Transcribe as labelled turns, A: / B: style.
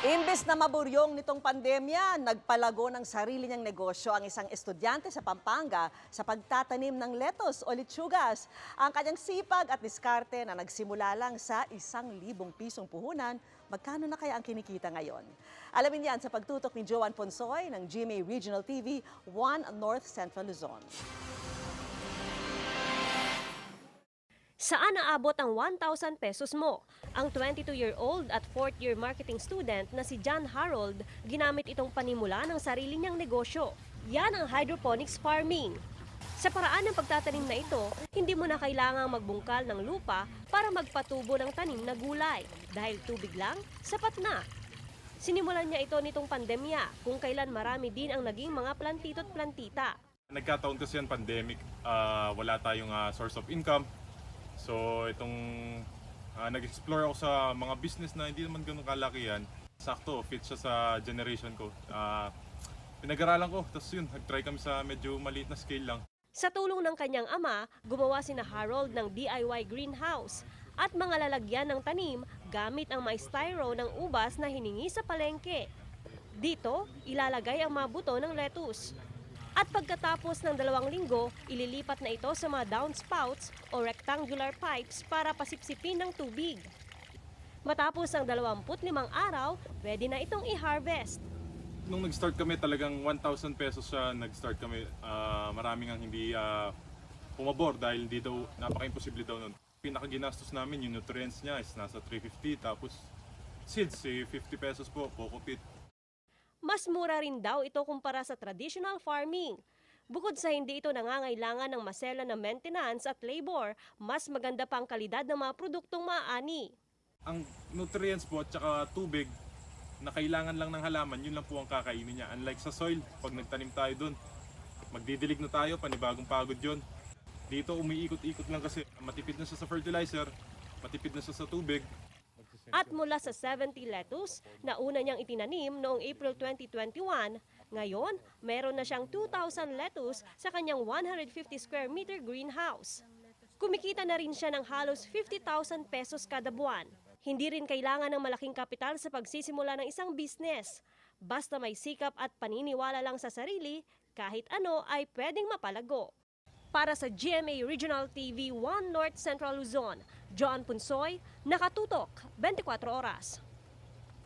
A: Imbes na maburyong nitong pandemya, nagpalago ng sarili niyang negosyo ang isang estudyante sa Pampanga sa pagtatanim ng lettuce o litsugas. Ang kanyang sipag at diskarte na nagsimula lang sa isang libong pisong puhunan, magkano na kaya ang kinikita ngayon? Alamin yan sa pagtutok ni Joan Ponsoy ng GMA Regional TV 1 North Central Luzon.
B: Saan naabot ang 1,000 pesos mo? Ang 22-year-old at 4th-year marketing student na si John Harold, ginamit itong panimula ng sarili niyang negosyo. Yan ang hydroponics farming. Sa paraan ng pagtatanim na ito, hindi mo na kailangang magbungkal ng lupa para magpatubo ng tanim na gulay. Dahil tubig lang, sapat na. Sinimulan niya ito nitong pandemya, kung kailan marami din ang naging mga plantito't plantita.
C: Nagkataon kasi yan pandemic, ah, wala tayong ah, source of income. So itong ah, nag-explore ako sa mga business na hindi naman ganun kalaki yan. Sakto, fit siya sa generation ko. Ah, pinag-aralan ko, tapos yun, nag-try kami sa medyo maliit na scale lang.
B: Sa tulong ng kanyang ama, gumawa si na Harold ng DIY greenhouse at mga lalagyan ng tanim gamit ang styro ng ubas na hiningi sa palengke. Dito, ilalagay ang mga buto ng lettuce. At pagkatapos ng dalawang linggo, ililipat na ito sa mga downspouts o rectangular pipes para pasipsipin ng tubig. Matapos ang 25 araw, pwede na itong i-harvest.
C: Nung nag-start kami, talagang 1,000 pesos siya nag-start kami. Ah, maraming ang hindi ah, pumabor dahil hindi daw, napaka-imposible daw nun. Pinakaginastos namin, yung nutrients niya is nasa 350, tapos seeds, eh, 50 pesos po, coco pit.
B: Mas mura rin daw ito kumpara sa traditional farming. Bukod sa hindi ito nangangailangan ng masela na maintenance at labor, mas maganda pa ang kalidad ng mga produktong maaani.
C: ang nutrients po at saka tubig na kailangan lang ng halaman, yun lang po ang kakainin niya. Unlike sa soil, pag nagtanim tayo doon, magdidilig na tayo, panibagong pagod yon. Dito umiikot-ikot lang kasi matipid na siya sa fertilizer, matipid na siya sa tubig.
B: At mula sa 70 lettuce na una niyang itinanim noong April 2021, ngayon meron na siyang 2,000 lettuce sa kanyang 150 square meter greenhouse. Kumikita na rin siya ng halos 50,000 pesos kada buwan. Hindi rin kailangan ng malaking kapital sa pagsisimula ng isang business. Basta may sikap at paniniwala lang sa sarili, kahit ano ay pwedeng mapalago. Para sa GMA Regional TV 1 North Central Luzon, John Punsoy, nakatutok 24 oras.